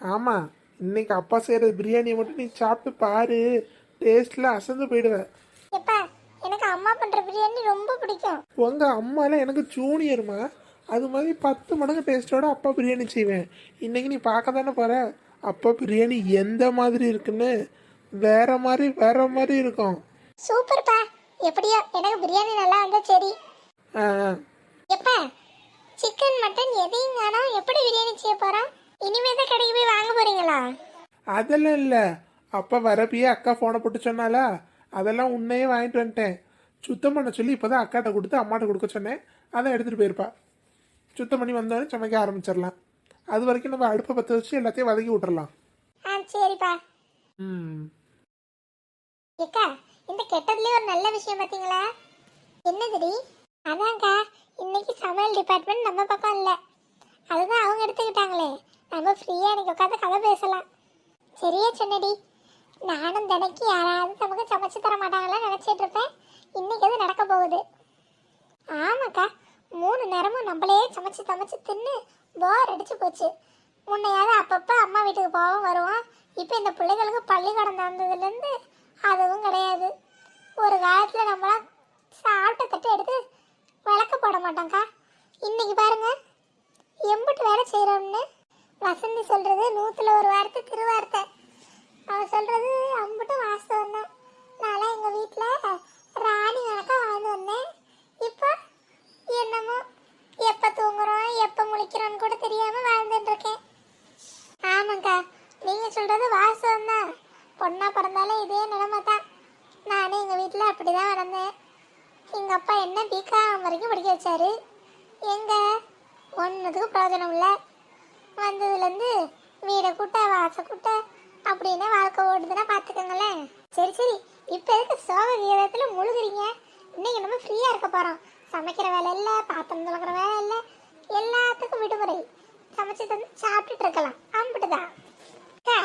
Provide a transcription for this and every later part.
ஆமாம் இன்னைக்கு அப்பா செய்கிற பிரியாணியை மட்டும் நீ சாப்பிட்டு பாரு. டேஸ்ட்டில் அசந்து போயிடுவ எப்பா எனக்கு அம்மா பண்ற பிரியாணி ரொம்ப பிடிக்கும். உங்கள் அம்மாலாம் எனக்கு ஜூனியர்மா அது மாதிரி பத்து மடங்கு டேஸ்ட்டோட அப்பா பிரியாணி செய்வேன். இன்னைக்கு நீ பார்க்க தானே போகிற அப்பா பிரியாணி எந்த மாதிரி இருக்குன்னு? வேற மாதிரி வேற மாதிரி இருக்கும். சூப்பர்ப்பா. எப்படியோ எனக்கு பிரியாணி நல்லா வந்தா சரி. ஆ ஆ. எப்பா சிக்கன் மட்டன் எதையும் காணோம். எப்படி பிரியாணி செய்ய போறோம்? இனிமே தான் கடைக்கு போய் வாங்க போறீங்களா? அதெல்லாம் இல்லை. அப்பா வரப்பயே அக்கா ஃபோனை போட்டு சொன்னாலா அதெல்லாம் உன்னையே வாங்கிட்டு வந்துட்டேன். சுத்தம் பண்ண சொல்லி இப்போ தான் அக்காட்ட கொடுத்து அம்மாட்ட கொடுக்க சொன்னேன். அதை எடுத்துகிட்டு போயிருப்பா. சுத்தம் பண்ணி வந்தோடனே சமைக்க ஆரம்பிச்சிடலாம். அது வரைக்கும் நம்ம அடுப்பை பற்ற வச்சு எல்லாத்தையும் வதக்கி விட்டுறலாம். ஆ சரிப்பா. ம். ஏக்கா இந்த கெட்டதுலயே ஒரு நல்ல விஷயம் பாத்தீங்களா? என்னதுடி? அதான்க்கா இன்னைக்கு சமையல் டிபார்ட்மெண்ட் நம்ம பக்கம் இல்ல. ஃப்ரீயாக ஃப்ரீயா இன்னைக்கு உட்காந்து கதை பேசலாம். சரியா சொன்னடி? நானும் தினைக்கு யாராவது நமக்கு சமைச்சு தர மாட்டாங்களா நினைச்சிட்டு இருப்பேன். இன்னைக்கு அது நடக்க போகுது? ஆமாக்கா மூணு நேரமும் நம்மளே சமைச்சு சமைச்சு தின்னு போர் அடிச்சு போச்சு. முன்னையாவது அப்பப்போ அம்மா வீட்டுக்கு போவோம் வருவோம் இப்போ இந்த பிள்ளைகளுக்கு பள்ளிக்கூடம் திறந்ததுலேருந்து அதுவும் கிடையாது. ஒரு காலத்தில் நம்மளாம் சாப்பிட்ட தட்டு எடுத்து விளக்க போட மாட்டோம்க்கா இன்னைக்கு பாருங்க எம்பிட்டு வேலை செய்கிறோம்னு வசந்தி சொல்கிறது நூற்றுல ஒரு வார்த்தை திருவார்த்தை. அவ சொல்கிறது அம்பிட்டும் வாஸ்தவம் தான் நான்லாம் எங்கள் வீட்டில் ராணி கணக்காக வாழ்ந்து வந்தேன். இப்போ என்னமோ எப்போ தூங்குறோம் எப்போ முழிக்கிறோம்னு கூட தெரியாமல் வாழ்ந்துட்டு இருக்கேன். ஆமாக்கா நீங்கள் சொல்கிறது வாஸ்தவம் தான் பொண்ணாக பிறந்தாலும் இதே நிலைமை தான் நானும் எங்கள் வீட்டில் அப்படி தான் வளர்ந்தேன் எங்கள் அப்பா என்ன பிகாம் வரைக்கும் படிக்க வச்சாரு. எங்கே ஒன்றுத்துக்கும் பிரயோஜனம் இல்லை. வந்ததுலேருந்து வீடை கூட்ட வாச கூட்ட அப்படின்னு வாழ்க்கை ஓடுதுன்னா பார்த்துக்கோங்களேன். சரி சரி. இப்போ எதுக்கு சோக கீதத்தில் முழுகிறீங்க? இன்னைக்கு நம்ம ஃப்ரீயாக இருக்க போகிறோம் சமைக்கிற வேலை இல்லை பாத்திரம் துளக்கிற வேலை இல்லை. எல்லாத்துக்கும் விடுமுறை. சமைச்சு தந்து சாப்பிட்டுட்டு இருக்கலாம். அம்பிட்டு தான்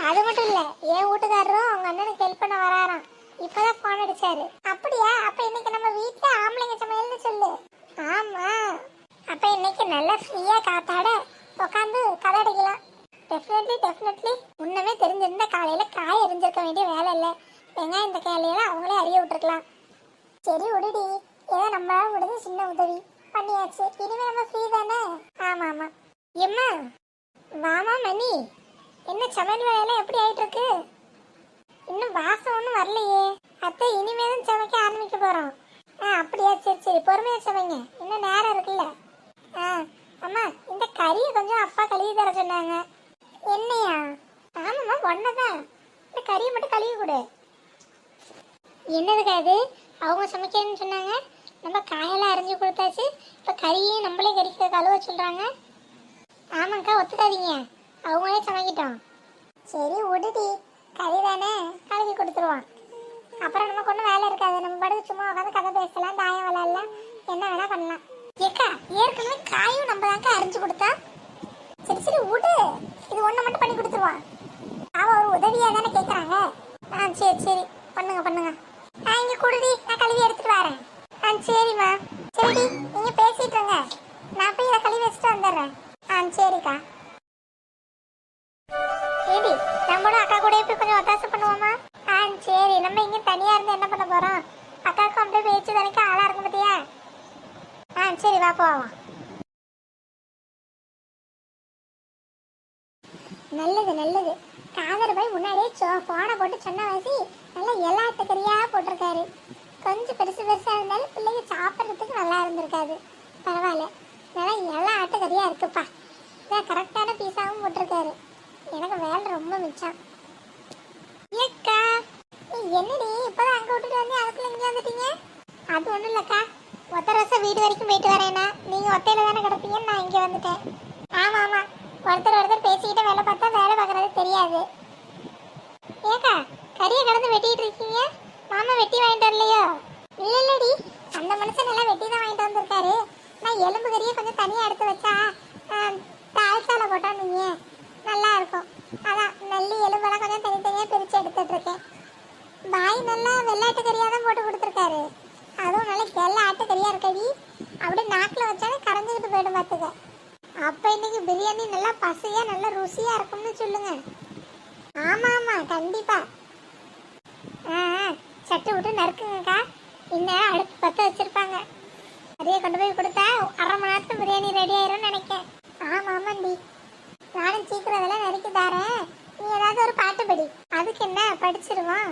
அது மட்டும் இல்லை. என் வீட்டுக்காரரும் அவங்க அண்ணனுக்கு ஹெல்ப் பண்ண வராராம். இப்போதான் ஃபோன் அடிச்சாரு. அப்படியா? அப்போ இன்னைக்கு நம்ம வீட்டில் ஆம்பளைங்க சமையல்னு சொல்லு. ஆமாம் அப்போ இன்னைக்கு நல்லா ஃப்ரீயாக காத்தாட உட்காந்து கதை அடிக்கலாம் டெஃபினெட்லி டெஃபினெட்லி முன்னமே தெரிஞ்சிருந்தா காலையில் காய எரிஞ்சிருக்க வேண்டிய வேலை இல்லை. வெங்காயம் இந்த காலையில அவங்களே அறிய விட்டுருக்கலாம். சரி விடுடி. ஏதோ நம்மளால முடிஞ்ச சின்ன உதவி. பண்ணியாச்சு. இனிமே நம்ம ஃப்ரீ தானே? ஆமா ஆமா. எம்மா வாமா மணி. என்ன சமையல் வேலையெல்லாம் எப்படி ஆயிட்டு இருக்கு இன்னும் வாசம் ஒன்றும் வரலையே. அத்தை இனிமே தான் சமைக்க ஆரம்பிக்க போறோம். ஆ அப்படியா? சரி சரி. பொறுமையா சமைங்க. இன்னும் நேரம் இருக்குல்ல ஆ அம்மா இந்த கறியை கொஞ்சம் அப்பா கழுவி தர சொன்னாங்க. என்னையா? ஆமாம்மா ஒன்னதான் இந்த கறியை மட்டும் கழுவி கொடு. என்னதுக்கா அது அவங்க சமைக்கிறேன்னு சொன்னாங்க. நம்ம காயெல்லாம் அரைஞ்சு கொடுத்தாச்சு. இப்போ கறியும் நம்மளே கறிக்க கழுவ சொல்கிறாங்க ஆமாக்கா ஒத்துக்காதீங்க. அவங்களே சமைக்கிட்டோம். சரி விடுடி. கறி தானே? கழுவி கொடுத்துருவான். அப்புறம் நமக்கு ஒன்றும் வேலை இருக்காது. நம்ம பாட்டுக்கு சும்மா உட்காந்து கதை பேசலாம் தாயம் விளையாடலாம் என்ன வேணால் பண்ணலாம். ஏக்கா ஏற்கனவே காயும் நம்ம தாங்க அரைஞ்சு கொடுத்தா. சரி சரி விடு. இது ஒன்று மட்டும் பண்ணி கொடுத்துருவான் அவன் ஒரு உதவியா தானே கேட்குறாங்க ஆ சரி சரி. பண்ணுங்க பண்ணுங்க. ஆ இங்கே குடுடி. நான் கழுவி எடுத்துட்டு வரேன். ஆ சரிம்மா. சரிடி நீங்கள் பேசிட்டு இருங்க. நான் போய் இதை கழுவி வச்சுட்டு வந்துடுறேன். ஆ சரிக்கா. ஏடி நம்மளும் அக்கா கூட போய் கொஞ்சம் ஒத்தாசை பண்ணுவோமா? ஆ சரி. நம்ம இங்க தனியா இருந்து என்ன பண்ண போறோம்? அக்காவுக்கு அப்படியே பேச்சு தானே ஆளா இருக்கும் பாத்தியா? சரி வா போவோம் நல்லது நல்லது. காதர் போய் முன்னாடியே போனை போட்டு சொன்ன வாசி நல்லா எல்லாத்து கறியா போட்டிருக்காரு. கொஞ்சம் பெருசு பெருசா இருந்தாலும் பிள்ளைங்க சாப்பிட்றதுக்கு நல்லா இருந்திருக்காது. பரவாயில்ல. நல்லா எல்லா ஆட்டுக்கறியா இருக்குப்பா. இதான் கரெக்டான பீஸாவும் போட்டிருக்காரு. எனக்கு வேலை ரொம்ப மிச்சம். ஏக்கா என்னடி இப்பதான் அங்க விட்டுட்டு வந்து அதுக்குள்ள இங்க வந்துட்டீங்க? அது ஒண்ணும் இல்லக்கா. ஒத்த ரசம் வீடு வரைக்கும் போயிட்டு வரேனா நீங்க ஒத்தையில தானே கிடப்பீங்கன்னு நான் இங்க வந்துட்டேன். ஆமா ஆமா. ஒருத்தர் ஒருத்தர் பேசிக்கிட்டு வேலை பார்த்தா வேலை பார்க்கறது தெரியாது. ஏக்கா கறியை கடந்து வெட்டிட்டு இருக்கீங்க? மாமா வெட்டி வாங்கிட்டு வரலையோ? இல்ல இல்லடி. அந்த மனுஷன் எல்லாம் வெட்டி தான் வாங்கிட்டு வந்திருக்காரு. நான் எலும்பு கறியை கொஞ்சம் தனியா எடுத்து வச்சா தாழ்சால போட்டோம் நீங்க நல்லா இருக்கும். அதான் நல்லி எலும்பெல்லாம் கொஞ்சம் தனித்தனியா பிரிச்சு எடுத்துட்டு இருக்கேன். பாய் நல்லா வெள்ளாட்டு கறியா தான் போட்டு கொடுத்துருக்காரு. அதுவும் நல்லா வெள்ளை ஆட்டு கறியா இருக்கடி? அப்படியே நாக்கில் வச்சாலே கரைஞ்சிக்கிட்டு போயிடும் பார்த்துக்க. அப்போ இன்னைக்கு பிரியாணி நல்லா பசையாக நல்லா ருசியாக இருக்கும்னு சொல்லுங்க. ஆமாம் ஆமாம் கண்டிப்பாக ஆ ஆ, சட்டு விட்டு நறுக்குங்கக்கா. இந்நேரம் அடுப்பு பற்ற வச்சுருப்பாங்க. அதையே கொண்டு போய் கொடுத்தா அரை மணி நேரத்தில் பிரியாணி ரெடி ஆயிரும்னு நினைக்கேன். ஆமாம் ஆமாண்டி. நானும் சீக்கிரம் அதெல்லாம் நறுக்கி தாரேன். நீ ஏதாவது ஒரு பாட்டு படி. அதுக்கு என்ன? படிச்சிருவான்.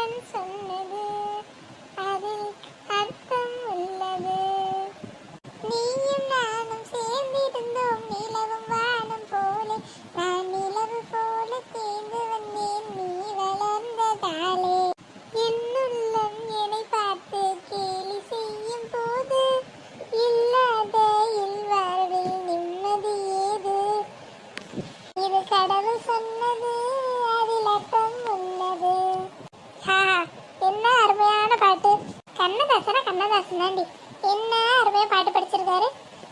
கண்ணதாசனா தாண்டி என்ன அருமையாக பாட்டு படிச்சிருக்காரு.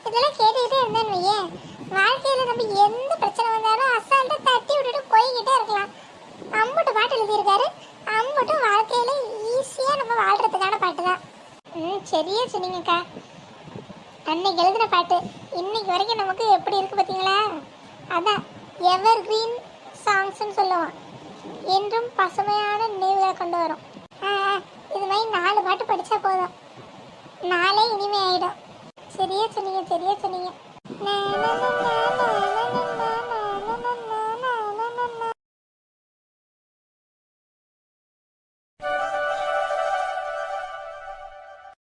இதெல்லாம் கேட்டுக்கிட்டே இருந்தேன்னு வையேன். வாழ்க்கையில் நம்ம எந்த பிரச்சனை வந்தாலும் அசால்ட்டா தட்டி விட்டுட்டு போய்கிட்டே இருக்கலாம். அம்புட்டு பாட்டு எழுதியிருக்காரு. அம்புட்டு வாழ்க்கையில் ஈஸியாக நம்ம வாழ்கிறதுக்கான பாட்டு தான் ம் சரியா சொன்னீங்கக்கா. அன்னைக்கு எழுதின பாட்டு. இன்னைக்கு வரைக்கும் நமக்கு எப்படி இருக்கு பார்த்தீங்களா அதான் எவர் கிரீன் சாங்ஸ்ன்னு சொல்லுவோம். என்றும் பசுமையான நினைவுகளை கொண்டு வரும். ஆ, ஆ, இது மாதிரி நாலு பாட்டு படித்தா போதும். நாளே இனிமே ஆயிடும் சரியா சொன்னீங்க சரியா